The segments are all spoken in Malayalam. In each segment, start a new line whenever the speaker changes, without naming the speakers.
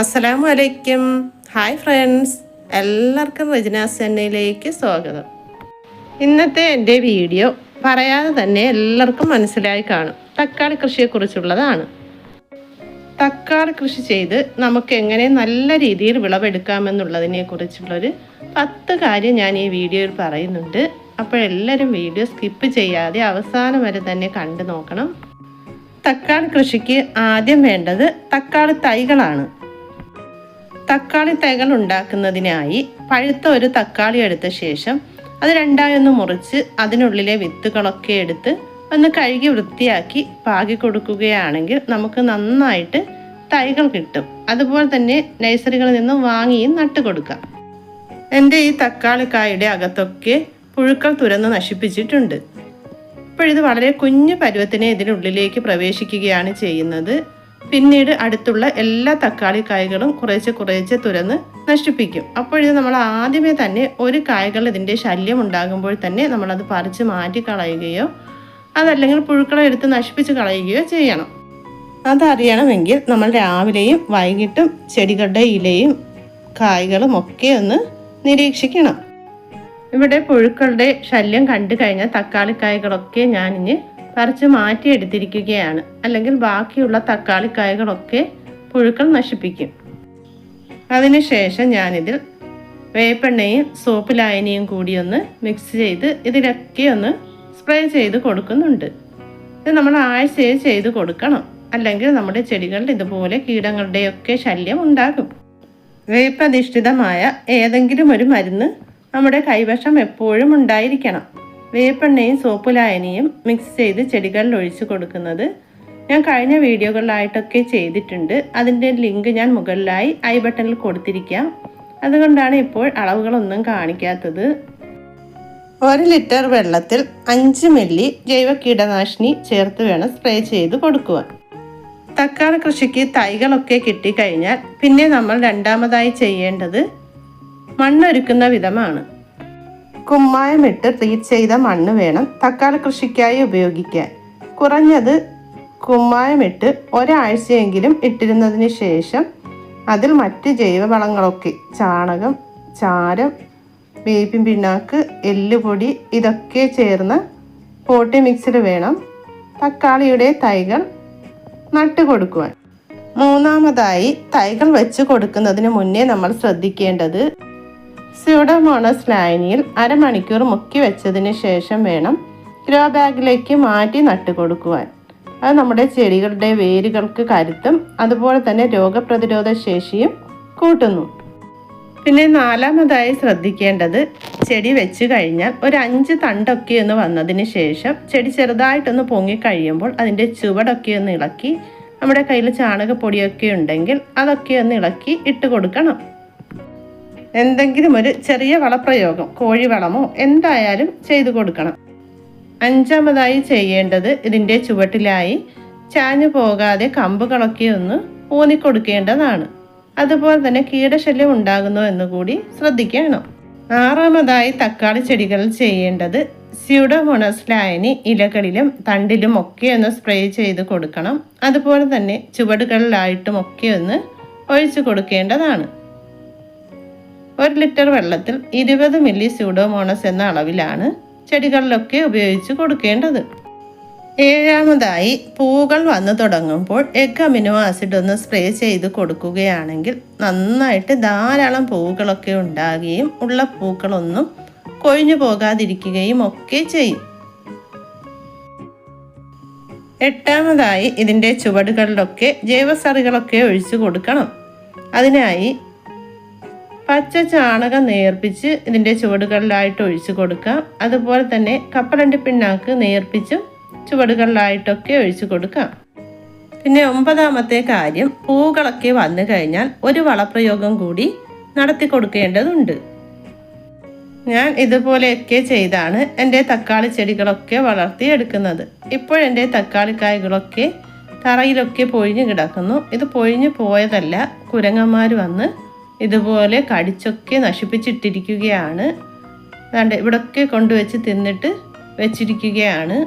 അസ്സലാമു അലൈക്കും ഹായ് ഫ്രണ്ട്സ് എല്ലാവർക്കും റജിനാസ് സെന്നയിലേക്ക് സ്വാഗതം. ഇന്നത്തെ എന്റെ വീഡിയോ പറയാതെ തന്നെ എല്ലാവർക്കും മനസ്സിലായി കാണും. തക്കാളി കൃഷിയെക്കുറിച്ചുള്ളതാണ്. തക്കാളി കൃഷി ചെയ്ത് നമുക്ക് എങ്ങനെ നല്ല രീതിയിൽ വിളവെടുക്കാമെന്നുള്ളതിനെ കുറിച്ചുള്ളൊരു പത്ത് കാര്യം ഞാൻ ഈ വീഡിയോയിൽ പറയുന്നുണ്ട്. അപ്പോഴെല്ലാവരും വീഡിയോ സ്കിപ്പ് ചെയ്യാതെ അവസാനം വരെ തന്നെ കണ്ടു നോക്കണം. തക്കാളി കൃഷിക്ക് ആദ്യം വേണ്ടത് തക്കാളി തൈകളാണ്. തക്കാളി തൈകൾ ഉണ്ടാക്കുന്നതിനായി പഴുത്ത ഒരു തക്കാളി എടുത്ത ശേഷം അത് രണ്ടായി ഒന്ന് മുറിച്ച് അതിനുള്ളിലെ വിത്തുകളൊക്കെ എടുത്ത് ഒന്ന് കഴുകി വൃത്തിയാക്കി പാകി കൊടുക്കുകയാണെങ്കിൽ നമുക്ക് നന്നായിട്ട് തൈകൾ കിട്ടും. അതുപോലെ തന്നെ നഴ്സറികളിൽ നിന്ന് വാങ്ങിയും നട്ടു കൊടുക്കാം. എന്റെ ഈ തക്കാളിക്കായുടെ അകത്തൊക്കെ പുഴുക്കൾ തുരന്ന് നശിപ്പിച്ചിട്ടുണ്ട്. ഇപ്പോഴിത് വളരെ കുഞ്ഞു പരുവത്തിനെ ഇതിനുള്ളിലേക്ക് പ്രവേശിക്കുകയാണ് ചെയ്യുന്നത്. പിന്നീട് അടുത്തുള്ള എല്ലാ തക്കാളി കായകളും കുറേശ്ശെ കുറേശ്ശെ തുരന്ന് നശിപ്പിക്കും. അപ്പോഴിത് നമ്മൾ ആദ്യമേ തന്നെ ഒരു കായ്കൾ ഇതിന്റെ ശല്യം ഉണ്ടാകുമ്പോൾ തന്നെ നമ്മളത് പറിച്ച് മാറ്റി കളയുകയോ അതല്ലെങ്കിൽ പുഴുക്കളെ എടുത്ത് നശിപ്പിച്ച് കളയുകയോ ചെയ്യണം. അതറിയണമെങ്കിൽ നമ്മൾ രാവിലെയും വൈകിട്ടും ചെടികളുടെ ഇലയും കായ്കളും ഒക്കെ ഒന്ന് നിരീക്ഷിക്കണം. ഇവിടെ പുഴുക്കളുടെ ശല്യം കണ്ടു കഴിഞ്ഞാൽ തക്കാളിക്കായകളൊക്കെ ഞാനിഞ്ഞ് പറിച്ച് മാറ്റിയെടുത്തിരിക്കുകയാണ്. അല്ലെങ്കിൽ ബാക്കിയുള്ള തക്കാളിക്കായകളൊക്കെ പുഴുക്കൾ നശിപ്പിക്കും. അതിനുശേഷം ഞാനിതിൽ വേപ്പെണ്ണയും സോപ്പ് ലായനിയും കൂടി ഒന്ന് മിക്സ് ചെയ്ത് ഇതിലൊക്കെ ഒന്ന് സ്പ്രേ ചെയ്ത് കൊടുക്കുന്നുണ്ട്. ഇത് നമ്മൾ ആഴ്ചയിൽ ചെയ്ത് കൊടുക്കണം. അല്ലെങ്കിൽ നമ്മുടെ ചെടികളിൽ ഇതുപോലെ കീടങ്ങളുടെയൊക്കെ ശല്യം ഉണ്ടാകും. വേപ്പധിഷ്ഠിതമായ ഏതെങ്കിലും ഒരു മരുന്ന് നമ്മുടെ കൈവശം എപ്പോഴും ഉണ്ടായിരിക്കണം. വേപ്പെണ്ണയും സോപ്പ് ലായനിയും മിക്സ് ചെയ്ത് ചെടികളിൽ ഒഴിച്ചു കൊടുക്കുന്നത്. ഞാൻ കഴിഞ്ഞ വീഡിയോകളിലായിട്ടൊക്കെ ചെയ്തിട്ടുണ്ട്. അതിന്റെ ലിങ്ക് ഞാൻ മുകളിലായി ഐ ബട്ടണിൽ കൊടുത്തിരിക്കാം. അതുകൊണ്ടാണ് ഇപ്പോൾ അളവുകളൊന്നും കാണിക്കാത്തത്. ഒരു ലിറ്റർ വെള്ളത്തിൽ അഞ്ച് മില്ലി ജൈവ കീടനാശിനി ചേർത്ത് വേണം സ്പ്രേ ചെയ്ത് കൊടുക്കുവാൻ. തക്കാളി കൃഷിക്ക് തൈകളൊക്കെ കിട്ടിക്കഴിഞ്ഞാൽ പിന്നെ നമ്മൾ രണ്ടാമതായി ചെയ്യേണ്ടത് മണ്ണൊരുക്കുന്ന വിധമാണ്. കുമ്മായമിട്ട് ട്രീറ്റ് ചെയ്ത മണ്ണ് വേണം തക്കാളി കൃഷിക്കായി ഉപയോഗിക്കാൻ. കുറഞ്ഞത് കുമ്മായമിട്ട് ഒരാഴ്ചയെങ്കിലും ഇട്ടിരുന്നതിന് ശേഷം അതിൽ മറ്റ് ജൈവവളങ്ങളൊക്കെ ചാണകം ചാരം വേപ്പിൻ പിണ്ണാക്ക് എല്ലുപൊടി ഇതൊക്കെ ചേർന്ന് പോട്ടി മിക്സിൽ വേണം തക്കാളിയുടെ തൈകൾ നട്ടു കൊടുക്കുവാൻ. മൂന്നാമതായി തൈകൾ വെച്ച് കൊടുക്കുന്നതിന് മുന്നേ നമ്മൾ ശ്രദ്ധിക്കേണ്ടത് സ്യൂഡോമോണസ് ലായനിയിൽ അരമണിക്കൂർ മുക്കി വെച്ചതിന് ശേഷം വേണം ഗ്രോ ബാഗിലേക്ക് മാറ്റി നട്ടുകൊടുക്കുവാൻ. അത് നമ്മുടെ ചെടികളുടെ വേരുകൾക്ക് കരുത്തും അതുപോലെ തന്നെ രോഗപ്രതിരോധ ശേഷിയും കൂട്ടുന്നു. പിന്നെ നാലാമതായി ശ്രദ്ധിക്കേണ്ടത് ചെടി വെച്ച് കഴിഞ്ഞാൽ ഒരു അഞ്ച് തണ്ടൊക്കെ ഒന്ന് വന്നതിന് ശേഷം ചെടി ചെറുതായിട്ടൊന്ന് പൊങ്ങി കഴിയുമ്പോൾ അതിന്റെ ചുവടൊക്കെ ഒന്ന് ഇളക്കി നമ്മുടെ കയ്യിൽ ചാണകപ്പൊടിയൊക്കെ ഉണ്ടെങ്കിൽ അതൊക്കെ ഒന്ന് ഇളക്കി ഇട്ട് കൊടുക്കണം. എന്തെങ്കിലും ഒരു ചെറിയ വളപ്രയോഗം കോഴിവളമോ എന്തായാലും ചെയ്തു കൊടുക്കണം. അഞ്ചാമതായി ചെയ്യേണ്ടത് ഇതിന്റെ ചുവട്ടിലായി ചാഞ്ഞു പോകാതെ കമ്പുകളൊക്കെ ഒന്ന് ഊന്നിക്കൊടുക്കേണ്ടതാണ്. അതുപോലെ തന്നെ കീടശല്യം ഉണ്ടാകുന്നു എന്നുകൂടി ശ്രദ്ധിക്കണം. ആറാമതായി തക്കാളി ചെടികൾ ചെയ്യേണ്ടത് സ്യൂഡോമോണസ് ലായനി ഇലകളിലും തണ്ടിലും ഒക്കെ ഒന്ന് സ്പ്രേ ചെയ്ത് കൊടുക്കണം. അതുപോലെ തന്നെ ചുവടുകളിലായിട്ടും ഒക്കെ ഒന്ന് ഒഴിച്ചു കൊടുക്കേണ്ടതാണ്. ഒരു ലിറ്റർ വെള്ളത്തിൽ ഇരുപത് മില്ലി സ്യൂഡോമോണസ് എന്ന അളവിലാണ് ചെടികളിലൊക്കെ ഉപയോഗിച്ച് കൊടുക്കേണ്ടത്. ഏഴാമതായി പൂകൾ വന്നു തുടങ്ങുമ്പോൾ എഗ് അമിനോ ആസിഡ് ഒന്ന് സ്പ്രേ ചെയ്ത് കൊടുക്കുകയാണെങ്കിൽ നന്നായിട്ട് ധാരാളം പൂക്കളൊക്കെ ഉണ്ടാകുകയും ഉള്ള പൂക്കളൊന്നും കൊഴിഞ്ഞു പോകാതിരിക്കുകയും ഒക്കെ ചെയ്യും. എട്ടാമതായി ഇതിന്റെ ചുവടുകളിലൊക്കെ ജൈവസറികളൊക്കെ ഒഴിച്ചു കൊടുക്കണം. അതിനായി പച്ച ചാണകം നേർപ്പിച്ച് ഇതിന്റെ ചുവടുകളിലായിട്ട് ഒഴിച്ചു കൊടുക്കാം. അതുപോലെ തന്നെ കപ്പലണ്ടി പിണ്ണാക്ക് നേർപ്പിച്ചും ചുവടുകളിലായിട്ടൊക്കെ ഒഴിച്ചു കൊടുക്കാം. പിന്നെ ഒമ്പതാമത്തെ കാര്യം പൂക്കളൊക്കെ വന്നു കഴിഞ്ഞാൽ ഒരു വളപ്രയോഗം കൂടി നടത്തി കൊടുക്കേണ്ടതുണ്ട്. ഞാൻ ഇതുപോലെയൊക്കെ ചെയ്താണ് എന്റെ തക്കാളി ചെടികളൊക്കെ വളർത്തിയെടുക്കുന്നത്. ഇപ്പോഴെന്റെ തക്കാളിക്കായകളൊക്കെ തറയിലൊക്കെ പൊഴിഞ്ഞു കിടക്കുന്നു. ഇത് പൊഴിഞ്ഞു പോയതല്ല കുരങ്ങന്മാർ വന്ന് ഇതുപോലെ കടിച്ചൊക്കെ നശിപ്പിച്ചിട്ടിരിക്കുകയാണ്. അതുകൊണ്ട് ഇവിടൊക്കെ കൊണ്ടുവച്ച് തിന്നിട്ട് വെച്ചിരിക്കുകയാണ്.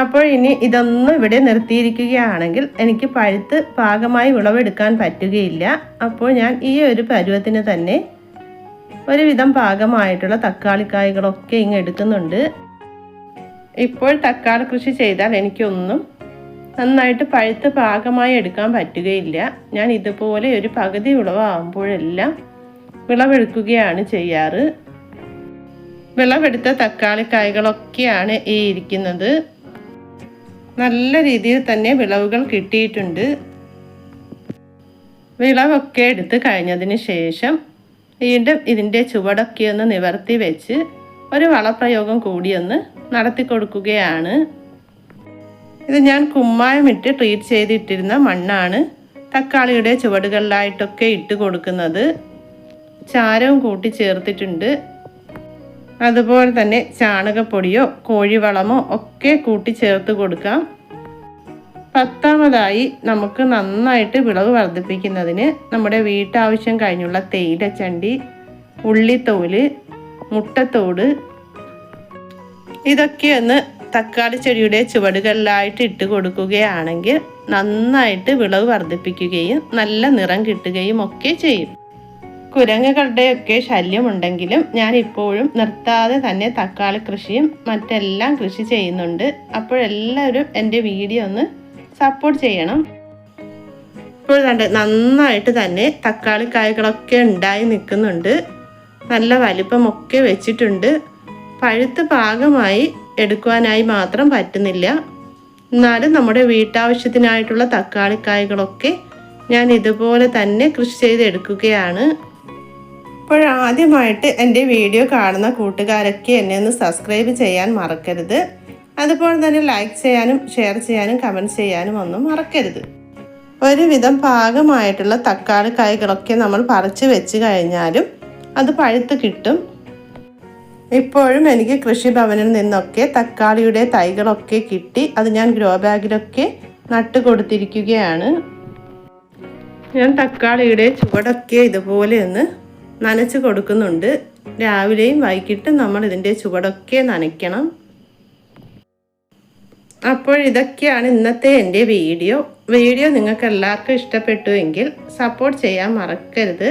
അപ്പോൾ ഇനി ഇതൊന്നും ഇവിടെ നിർത്തിയിരിക്കുകയാണെങ്കിൽ എനിക്ക് പഴുത്ത് പാകമായി വിളവെടുക്കാൻ പറ്റുകയില്ല. അപ്പോൾ ഞാൻ ഈ ഒരു പരുവത്തിന് തന്നെ ഒരുവിധം പാകമായിട്ടുള്ള തക്കാളിക്കായകളൊക്കെ ഇങ്ങ് എടുക്കുന്നുണ്ട്. ഇപ്പോൾ തക്കാളി കൃഷി ചെയ്താൽ എനിക്കൊന്നും നന്നായിട്ട് പഴുത്ത് പാകമായി എടുക്കാൻ പറ്റുകയില്ല. ഞാൻ ഇതുപോലെ ഒരു പകുതി വിളവാകുമ്പോഴെല്ലാം വിളവെടുക്കുകയാണ് ചെയ്യാറ്. വിളവെടുത്ത തക്കാളിക്കായകളൊക്കെയാണ് ഈ ഇരിക്കുന്നത്. നല്ല രീതിയിൽ തന്നെ വിളവുകൾ കിട്ടിയിട്ടുണ്ട്. വിളവൊക്കെ എടുത്ത് കഴിഞ്ഞതിന് ശേഷം വീണ്ടും ഇതിന്റെ ചുവടൊക്കെ ഒന്ന് നിവർത്തി വെച്ച് ഒരു വളപ്രയോഗം കൂടിയൊന്ന് നടത്തി കൊടുക്കുകയാണ് ഇത് ഞാൻ കുമ്മായം ഇട്ട് ട്രീറ്റ് ചെയ്തിട്ടിരുന്ന മണ്ണാണ്. തക്കാളിയുടെ ചുവടുകളിലായിട്ടൊക്കെ ഇട്ട് കൊടുക്കുന്നത്. ചാരവും കൂട്ടി ചേർത്തിട്ടുണ്ട്. അതുപോലെ തന്നെ ചാണകപ്പൊടിയോ കോഴിവളമോ ഒക്കെ കൂട്ടി ചേർത്ത് കൊടുക്കാം. പത്താമതായി നമുക്ക് നന്നായിട്ട് വിളവ് വർദ്ധിപ്പിക്കുന്നതിന് നമ്മുടെ വീട്ടാവശ്യം കഴിഞ്ഞുള്ള തേയിലച്ചണ്ടി ഉള്ളിത്തോൽ മുട്ടത്തോട്. ഇതൊക്കെ ഒന്ന് തക്കാളി ചെടിയുടെ ചുവടുകളിലായിട്ട് ഇട്ട് കൊടുക്കുകയാണെങ്കിൽ നന്നായിട്ട് വിളവ് വർദ്ധിപ്പിക്കുകയും നല്ല നിറം കിട്ടുകയും ഒക്കെ ചെയ്യും. കുരങ്ങുകളുടെയൊക്കെ ശല്യമുണ്ടെങ്കിലും ഞാൻ ഇപ്പോഴും നിർത്താതെ തന്നെ തക്കാളി കൃഷിയും മറ്റെല്ലാം കൃഷി ചെയ്യുന്നുണ്ട്. അപ്പോഴെല്ലാവരും എന്റെ വീഡിയോ ഒന്ന് സപ്പോർട്ട് ചെയ്യണം. ഇപ്പോൾ കണ്ട് നന്നായിട്ട് തന്നെ തക്കാളി കായകളൊക്കെ ഉണ്ടായി നിൽക്കുന്നുണ്ട്. നല്ല വലിപ്പമൊക്കെ വെച്ചിട്ടുണ്ട്. പഴുത്ത് പാകമായി എടുക്കുവാനായി മാത്രം പറ്റുന്നില്ല. എന്നാലും നമ്മുടെ വീട്ടാവശ്യത്തിനായിട്ടുള്ള തക്കാളിക്കായകളൊക്കെ ഞാൻ ഇതുപോലെ തന്നെ കൃഷി ചെയ്തെടുക്കുകയാണ്. എടുക്കുകയാണ് ആദ്യമായിട്ട് എന്റെ വീഡിയോ കാണുന്ന കൂട്ടുകാരൊക്കെ എന്നെ ഒന്ന് സബ്സ്ക്രൈബ് ചെയ്യാൻ മറക്കരുത്. അതുപോലെ തന്നെ ലൈക്ക് ചെയ്യാനും ഷെയർ ചെയ്യാനും കമന്റ് ചെയ്യാനും ഒന്നും മറക്കരുത്. ഒരുവിധം പാകമായിട്ടുള്ള തക്കാളി കായ്കളൊക്കെ നമ്മൾ പറിച്ചു വെച്ച് കഴിഞ്ഞാലും അത് പഴുത്ത് കിട്ടും. ഇപ്പോഴും എനിക്ക് കൃഷിഭവനിൽ നിന്നൊക്കെ തക്കാളിയുടെ തൈകളൊക്കെ കിട്ടി. അത് ഞാൻ ഗ്രോ ബാഗിലൊക്കെ നട്ട് കൊടുത്തിരിക്കുകയാണ്. ഞാൻ തക്കാളിയുടെ ചുവടൊക്കെ ഇതുപോലെ ഒന്ന് നനച്ച് കൊടുക്കുന്നുണ്ട്. രാവിലെയും വൈകിട്ടും നമ്മൾ ഇതിന്റെ ചുവടൊക്കെ നനയ്ക്കണം. അപ്പോൾ ഇതൊക്കെയാണ് ഇന്നത്തെ എന്റെ വീഡിയോ. വീഡിയോ നിങ്ങൾക്ക് എല്ലാവർക്കും ഇഷ്ടപ്പെട്ടു എങ്കിൽ സപ്പോർട്ട് ചെയ്യാൻ മറക്കരുത്.